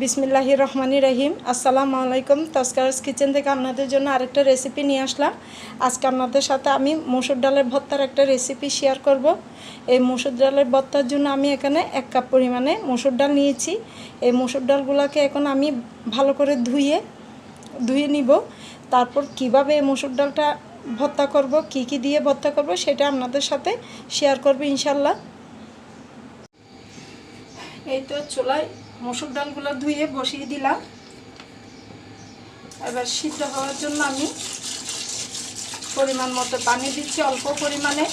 বিসমিল্লাহি রহমানি রহিম। আসসালামু আলাইকুম। তস্কারস কিচেন থেকে আপনাদের জন্য আরেকটা রেসিপি নিয়ে আসলাম। আজকে আপনাদের সাথে আমি মসুর ডালের ভর্তার একটা রেসিপি শেয়ার করব। এই মসুর ডালের ভর্তার জন্য আমি এখানে এক কাপ পরিমাণে মসুর ডাল নিয়েছি। এই মসুর ডালগুলোকে এখন আমি ভালো করে ধুয়ে ধুয়ে নিব। তারপর কীভাবে এই মসুর ডালটা ভর্তা করব, কি কি দিয়ে ভর্তা করব, সেটা আপনাদের সাথে শেয়ার করব ইনশাল্লাহ এই তো চুলায় মসুর ডালগুলো ধুয়ে বসিয়ে দিলাম। এবার সিদ্ধ হওয়ার জন্য আমি পরিমাণ মতো পানি দিচ্ছি, অল্প পরিমাণে।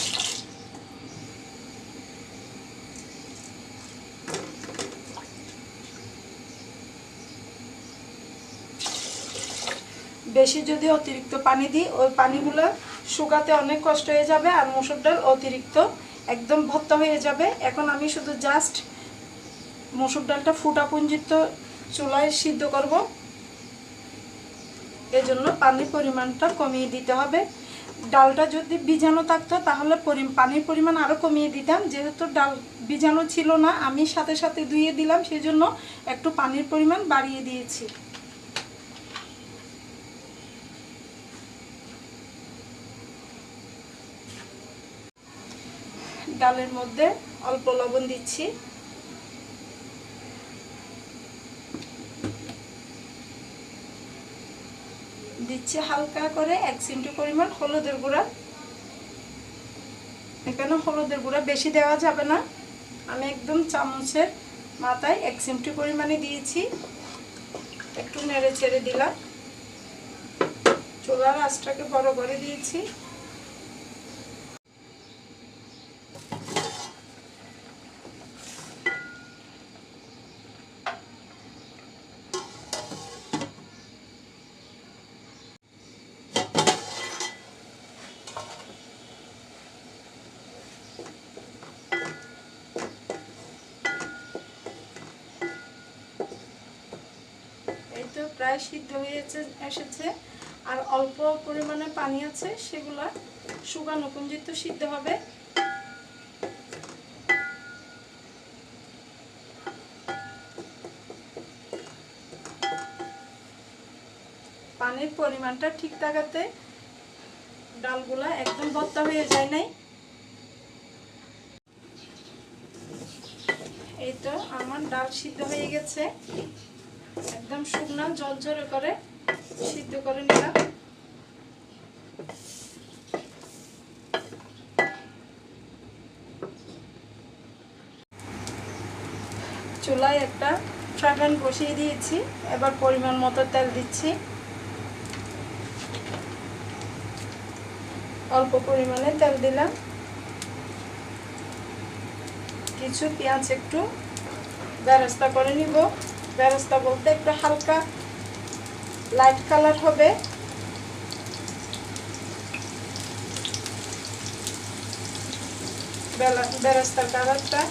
বেশি যদি অতিরিক্ত পানি দিই, ওই পানিগুলো শুকাতে অনেক কষ্ট হয়ে যাবে আর মসুর ডাল অতিরিক্ত একদম ভর্তা হয়ে যাবে। এখন আমি শুধু জাস্ট মসুর ডালটা ফুটা পুঞ্জিত চুলায় সিদ্ধ করব। এজন্য পানির পরিমাণটা কমিয়ে দিতে হবে। ডালটা যদি বীজাণু থাকতো তাহলে পানির পরিমাণ আরও কমিয়ে দিতাম। যেহেতু ডাল বীজাণু ছিল না, আমি সাথে সাথে ধুয়ে দিলাম, সেজন্য একটু পানির পরিমাণ বাড়িয়ে দিয়েছি। ডালের মধ্যে অল্প লবণ দিচ্ছি। দিচ্ছি হালকা করে এক চিমটি পরিমাণ হলুদের গুঁড়া। এখানে হলুদের গুঁড়া বেশি দেওয়া যাবে না। আমি একদম চামচের মাথায় এক চিমটি পরিমাণে দিয়েছি। একটু নেড়ে ছেড়ে দিলাম। চোলা আঁচটাকে বড় করে দিয়েছি এই তো প্রায় সিদ্ধ হয়েছে এসেছে আর অল্প পরিমাণে পানি আছে, সেগুলো শুকানো কুঞ্জিত সিদ্ধ হবে। পানির পরিমাণটা ঠিক থাকাতে ডালগুলা একদম ভর্তা হয়ে যায় নাই। এই তো আমার ডাল সিদ্ধ হয়ে গেছে। একদম শুকনা জল ঝরে করে সিদ্ধ করে নিলাম। চুলায় একটা ফ্রাই প্যান বসিয়ে দিয়েছি। এবার পরিমাণ মতো তেল দিচ্ছি। অল্প পরিমাণে তেল দিলাম। কিছু পেঁয়াজ একটু বেরেস্তা করে নিব। বেরেস্তা বলতে একটু হালকা লাইট কালার হবে। বেরেস্তার কালারটা।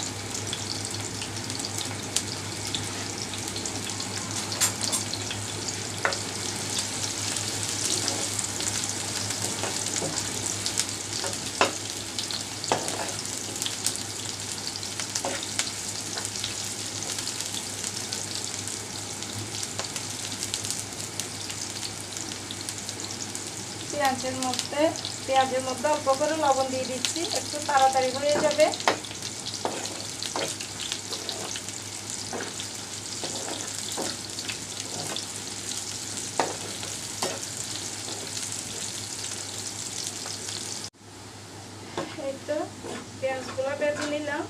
পেঁয়াজের মধ্যে পেঁয়াজের মধ্যে অল্প করে লবণ দিয়ে দিচ্ছি একটু তাড়াতাড়ি হয়ে যাবে এই তো পেঁয়াজগুলো বেঁধে নিলাম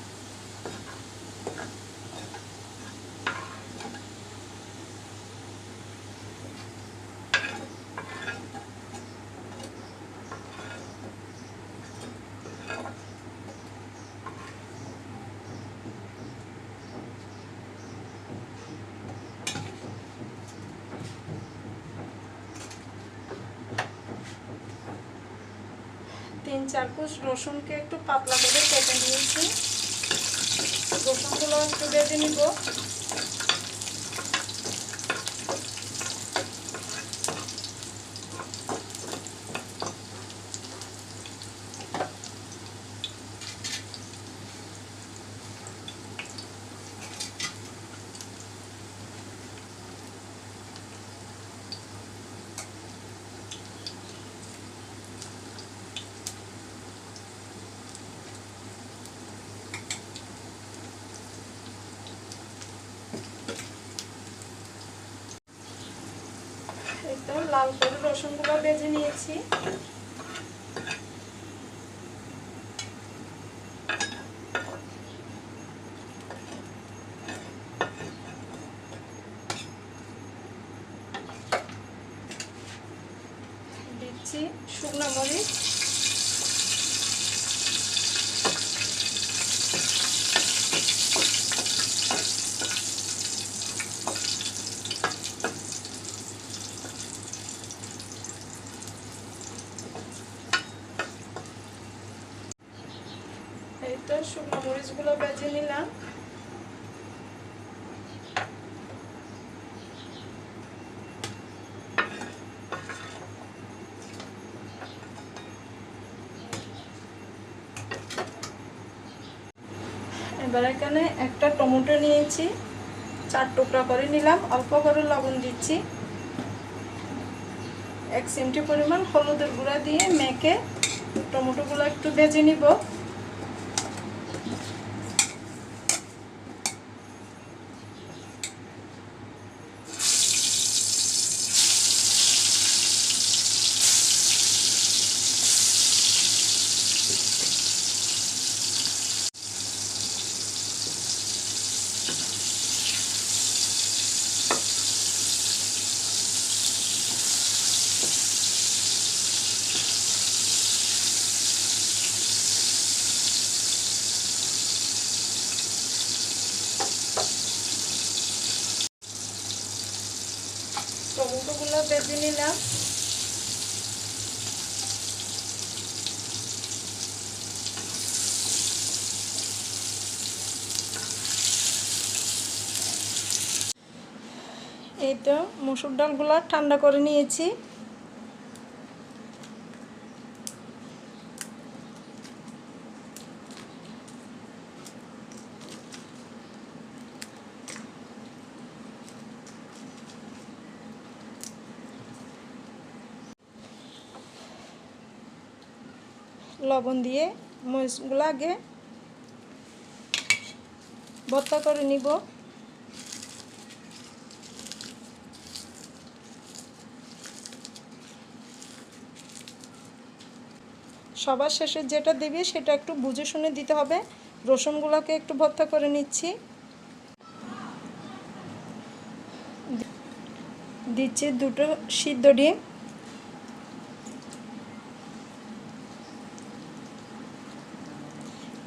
তিন চার কুচ রসুনকে একটু পাতলা করে কেটে নিয়েছি। রসুনগুলো একটু বেঁধে নিব। লাল করে রসুনগুলো বেজে নিয়েছি। দিচ্ছি শুকনো মরিচ। তো শুকনো মরিচগুলো বেজে নিলাম। এবার এখানে একটা টমেটো নিয়েছি, চার টুকরা করে নিলাম, অল্প করে লবণ দিচ্ছি। এক চিমটি পরিমাণ হলুদের গুঁড়া দিয়ে মেখে টমেটোগুলো একটু ভেজে নিব। টমেটোগুলো ভেজে নিলাম। এই তো মুসুর ডালগুলো ঠান্ডা করে নিয়েছি। লবণ দিয়ে মরিচগুলো আগে ভর্তা করে নিব। সবার শেষে যেটা দিবি সেটা একটু বুঝে শুনে দিতে হবে। রসুনগুলোকে একটু ভর্তা করে নিচ্ছি। দিচ্ছি দুটো সিদ্ধ ডিম।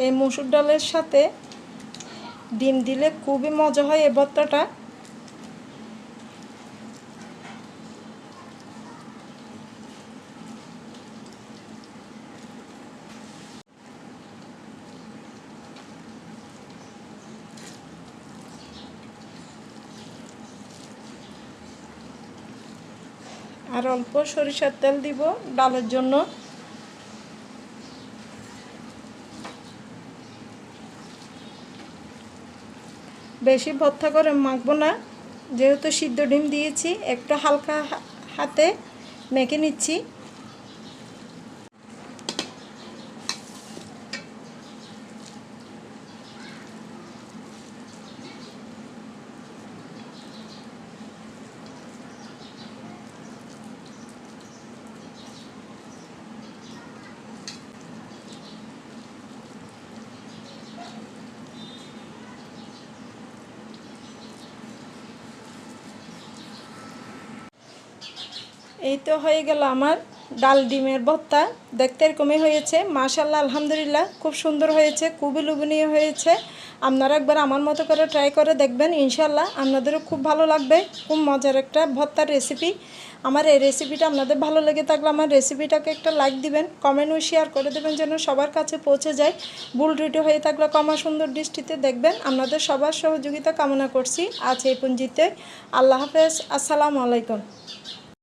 এই মুসুর ডালের সাথে ডিম দিলে খুবই মজা হয় এই ভর্তাটা। আর অল্প সরিষার তেল দিব ডালের জন্য। বেশি ভর্তা করে মাখবো না। যেহেতু সিদ্ধ ডিম দিয়েছি একটু হালকা হাতে মেখে নিচ্ছি। এই তো হয়ে গেল আমার ডাল ডিমের ভর্তা। দেখতে এরকমই হয়েছে। মাশাল্লাহ আলহামদুলিল্লাহ, খুব সুন্দর হয়েছে, খুবই লোভনীয় হয়েছে। আপনারা একবার আমার মতো করে ট্রাই করে দেখবেন ইনশাল্লাহ আপনাদেরও খুব ভালো লাগবে, খুব মজার একটা ভর্তার রেসিপি আমার এই রেসিপিটা আপনাদের ভালো লেগে থাকলে আমার রেসিপিটাকে একটা লাইক দিবেন কমেন্ট ও শেয়ার করে দেবেন যেন সবার কাছে পৌঁছে যায়। ভুল ত্রুটি হয়ে থাকলে কমা সুন্দর দৃষ্টিতে দেখবেন। আপনাদের সবার সহযোগিতা কামনা করছি। আজ এই পুঞ্জিতে আল্লাহ হাফেজ। আসসালামু আলাইকুম।